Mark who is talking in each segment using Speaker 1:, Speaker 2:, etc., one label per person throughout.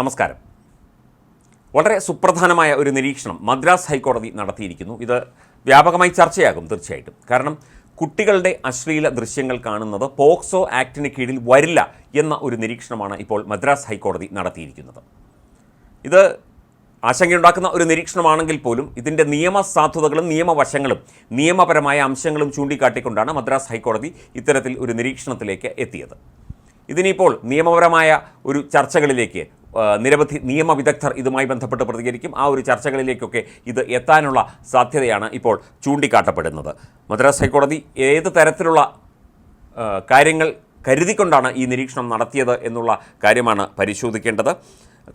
Speaker 1: നമസ്കാരം. വളരെ സുപ്രധാനമായ ഒരു നിരീക്ഷണം മദ്രാസ് ഹൈക്കോടതി നടത്തിയിരിക്കുന്നു. ഇത് വ്യാപകമായി ചർച്ചയാകും തീർച്ചയായിട്ടും. കാരണം കുട്ടികളുടെ അശ്ലീല ദൃശ്യങ്ങൾ കാണുന്നത് പോക്സോ ആക്ടിന് കീഴിൽ വരില്ല എന്ന ഒരു നിരീക്ഷണമാണ് ഇപ്പോൾ മദ്രാസ് ഹൈക്കോടതി നടത്തിയിരിക്കുന്നത്. ഇത് ആശങ്കയുണ്ടാക്കുന്ന ഒരു നിരീക്ഷണമാണെങ്കിൽ പോലും ഇതിന്റെ നിയമസാധുതകളും നിയമവശങ്ങളും നിയമപരമായ അംശങ്ങളും ചൂണ്ടിക്കാട്ടിക്കൊണ്ടാണ് മദ്രാസ് ഹൈക്കോടതി ഇത്തരത്തിൽ ഒരു നിരീക്ഷണത്തിലേക്ക് എത്തിയത്. ഇതിനിപ്പോൾ നിയമപരമായ ഒരു ചർച്ചകളിലേക്ക് നിരവധി നിയമവിദഗ്ധർ ഇതുമായി ബന്ധപ്പെട്ട് പ്രതികരിക്കും. ആ ഒരു ചർച്ചകളിലേക്കൊക്കെ ഇത് എത്താനുള്ള സാധ്യതയാണ് ഇപ്പോൾ ചൂണ്ടിക്കാട്ടപ്പെടുന്നത്. മദ്രാസ് ഹൈക്കോടതി ഏത് തരത്തിലുള്ള കാര്യങ്ങൾ കരുതിക്കൊണ്ടാണ് ഈ നിരീക്ഷണം നടത്തിയത് എന്നുള്ള കാര്യമാണ് പരിശോധിക്കേണ്ടത്.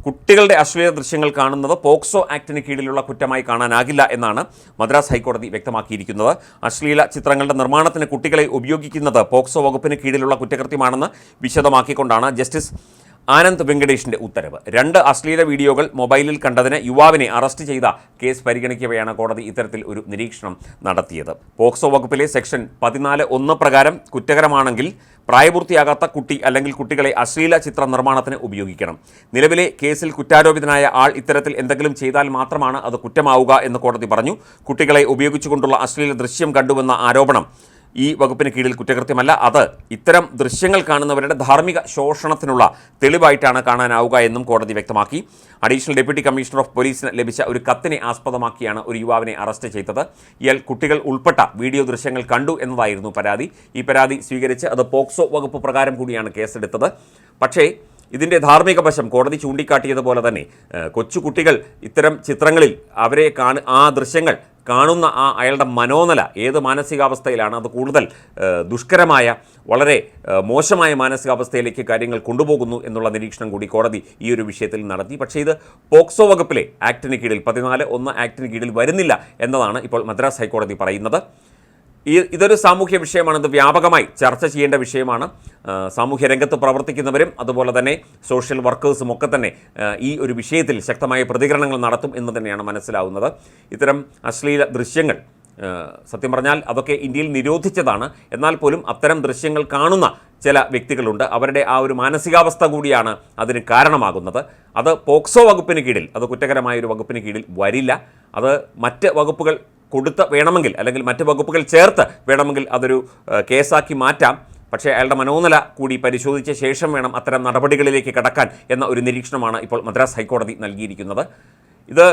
Speaker 1: കുട്ടികളുടെ അശ്ലീല ദൃശ്യങ്ങൾ കാണുന്നത് പോക്സോ ആക്ടിന് കീഴിലുള്ള കുറ്റമായി കാണാനാകില്ല എന്നാണ് മദ്രാസ് ഹൈക്കോടതി വ്യക്തമാക്കിയിരിക്കുന്നത്. അശ്ലീല ചിത്രങ്ങളുടെ നിർമ്മാണത്തിന് കുട്ടികളെ ഉപയോഗിക്കുന്നത് പോക്സോ വകുപ്പിന് കീഴിലുള്ള കുറ്റകൃത്യമാണെന്ന് വിശദമാക്കിക്കൊണ്ടാണ് ജസ്റ്റിസ് ആനന്ദ് വെങ്കടേഷിന്റെ ഉത്തരവ്. രണ്ട് അശ്ലീല വീഡിയോകൾ മൊബൈലിൽ കണ്ടതിന് യുവാവിനെ അറസ്റ്റ് ചെയ്ത കേസ് പരിഗണിക്കവെയാണ് കോടതി ഇത്തരത്തിൽ ഒരു നിരീക്ഷണം നടത്തിയത്. പോക്സോ വകുപ്പിലെ സെക്ഷൻ പതിനാല് ഒന്ന് പ്രകാരം കുറ്റകരമാണെങ്കിൽ പ്രായപൂർത്തിയാകാത്ത കുട്ടി അല്ലെങ്കിൽ കുട്ടികളെ അശ്ലീല ചിത്ര നിർമ്മാണത്തിന് ഉപയോഗിക്കണം. നിലവിലെ കേസിൽ കുറ്റാരോപിതനായ ആൾ ഇത്തരത്തിൽ എന്തെങ്കിലും ചെയ്താൽ മാത്രമാണ് അത് കുറ്റമാവുക എന്ന് കോടതി പറഞ്ഞു. കുട്ടികളെ ഉപയോഗിച്ചുകൊണ്ടുള്ള അശ്ലീല ദൃശ്യം കണ്ടുവെന്ന ആരോപണം ഈ വകുപ്പിന് കീഴിൽ കുറ്റകൃത്യമല്ല. അത് ഇത്തരം ദൃശ്യങ്ങൾ കാണുന്നവരുടെ ധാർമ്മിക ശോഷണത്തിനുള്ള തെളിവായിട്ടാണ് കാണാനാവുക എന്നും കോടതി വ്യക്തമാക്കി. അഡീഷണൽ ഡെപ്യൂട്ടി കമ്മീഷണർ ഓഫ് പോലീസിന് ലഭിച്ച ഒരു കത്തിനെ ആസ്പദമാക്കിയാണ് ഒരു യുവാവിനെ അറസ്റ്റ് ചെയ്തത്. ഇയാൾ കുട്ടികൾ ഉൾപ്പെട്ട വീഡിയോ ദൃശ്യങ്ങൾ കണ്ടു എന്നതായിരുന്നു പരാതി. ഈ പരാതി സ്വീകരിച്ച് അത് പോക്സോ വകുപ്പ് പ്രകാരം കൂടിയാണ് കേസെടുത്തത്. പക്ഷേ ഇതിന്റെ ധാർമ്മിക വശം കോടതി ചൂണ്ടിക്കാട്ടിയതുപോലെ തന്നെ കൊച്ചു കുട്ടികൾ ഇത്തരം ചിത്രങ്ങളിൽ അവരെ കാണു ആ ദൃശ്യങ്ങൾ കാണുന്ന ആ അയാളുടെ മനോനില ഏത് മാനസികാവസ്ഥയിലാണ്? അത് കൂടുതൽ ദുഷ്കരമായ വളരെ മോശമായ മാനസികാവസ്ഥയിലേക്ക് കാര്യങ്ങൾ കൊണ്ടുപോകുന്നു എന്നുള്ള നിരീക്ഷണം കൂടി കോടതി ഈ ഒരു വിഷയത്തിൽ നടത്തി. പക്ഷേ ഇത് പോക്സോ വകുപ്പിലെ ആക്ടിന് കീഴിൽ പതിനാല് ഒന്ന് ആക്ടിന് കീഴിൽ വരുന്നില്ല എന്നതാണ് ഇപ്പോൾ മദ്രാസ് ഹൈക്കോടതി പറയുന്നത്. ഈ ഇതൊരു സാമൂഹ്യ വിഷയമാണ് ഇത് വ്യാപകമായി ചർച്ച ചെയ്യേണ്ട വിഷയമാണ്. സാമൂഹ്യ രംഗത്ത് പ്രവർത്തിക്കുന്നവരും അതുപോലെ തന്നെ സോഷ്യൽ വർക്കേഴ്സും ഒക്കെ തന്നെ ഈ ഒരു വിഷയത്തിൽ ശക്തമായ പ്രതികരണങ്ങൾ നടത്തും എന്ന് തന്നെയാണ് മനസ്സിലാവുന്നത്. ഇത്തരം അശ്ലീല ദൃശ്യങ്ങൾ സത്യം പറഞ്ഞാൽ അതൊക്കെ ഇന്ത്യയിൽ നിരോധിച്ചതാണ്. എന്നാൽ പോലും അത്തരം ദൃശ്യങ്ങൾ കാണുന്ന ചില വ്യക്തികളുണ്ട്. അവരുടെ ആ ഒരു മാനസികാവസ്ഥ കൂടിയാണ് അതിന് കാരണമാകുന്നത്. അത് പോക്സോ വകുപ്പിന് കീഴിൽ അത് കുറ്റകരമായ ഒരു വകുപ്പിന് കീഴിൽ വരില്ല. അത് മറ്റ് വകുപ്പുകൾ കൊടുത്ത് വേണമെങ്കിൽ അല്ലെങ്കിൽ മറ്റ് വകുപ്പുകൾ ചേർത്ത് വേണമെങ്കിൽ അതൊരു കേസാക്കി മാറ്റാം. പക്ഷേ അയാളുടെ മനോനില കൂടി പരിശോധിച്ച ശേഷം വേണം അത്തരം നടപടികളിലേക്ക് കടക്കാൻ എന്ന ഒരു നിരീക്ഷണമാണ് ഇപ്പോൾ മദ്രാസ് ഹൈക്കോടതി നൽകിയിരിക്കുന്നത്. ഇത്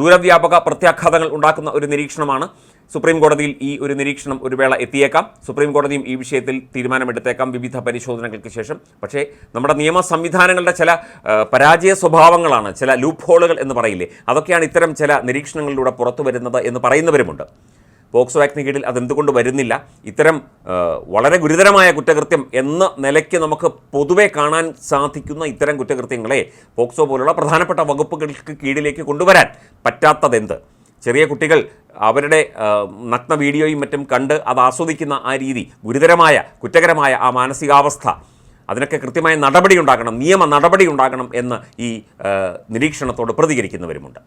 Speaker 1: ദൂരവ്യാപക പ്രത്യാഘാതങ്ങൾ ഉണ്ടാക്കുന്ന ഒരു നിരീക്ഷണമാണ്. സുപ്രീം കോടതിയിൽ ഈ ഒരു നിരീക്ഷണം ഒരു വേള എത്തിയേക്കാം. സുപ്രീം കോടതിയും ഈ വിഷയത്തിൽ തീരുമാനമെടുത്തേക്കാം. വിവിധ പരിശോധനകൾക്ക് ശേഷം. പക്ഷേ നമ്മുടെ നിയമ സംവിധാനങ്ങളുടെ ചില പരാജയ സ്വഭാവങ്ങളാണ് ചില ലൂപ്പ് ഹോളുകൾ എന്ന് പറയില്ലേ? അതൊക്കെയാണ് ഇത്തരം ചില നിരീക്ഷണങ്ങളിലൂടെ പുറത്തു വരുന്നത് എന്ന് പറയുന്നവരുമുണ്ട്. പോക്സോ ആക്ടിന് കീഴിൽ അതെന്തുകൊണ്ട് വരുന്നില്ല? ഇത്തരം വളരെ ഗുരുതരമായ കുറ്റകൃത്യം എന്ന നിലയ്ക്ക് നമുക്ക് പൊതുവെ കാണാൻ സാധിക്കുന്ന ഇത്തരം കുറ്റകൃത്യങ്ങളെ പോക്സോ പോലുള്ള പ്രധാനപ്പെട്ട വകുപ്പുകൾക്ക് കീഴിലേക്ക് കൊണ്ടുവരാൻ പറ്റാത്തതെന്ത്? ചെറിയ കുട്ടികൾ അവരുടെ നഗ്ന വീഡിയോയും മറ്റും കണ്ട് അത് ആസ്വദിക്കുന്ന ആ രീതി ഗുരുതരമായ കുറ്റകരമായ ആ മാനസികാവസ്ഥ. അതിനൊക്കെ കൃത്യമായ നടപടി ഉണ്ടാകണം നിയമ നടപടി ഉണ്ടാകണം എന്ന് ഈ നിരീക്ഷണത്തോട് പ്രതികരിക്കുന്നവരുമുണ്ട്.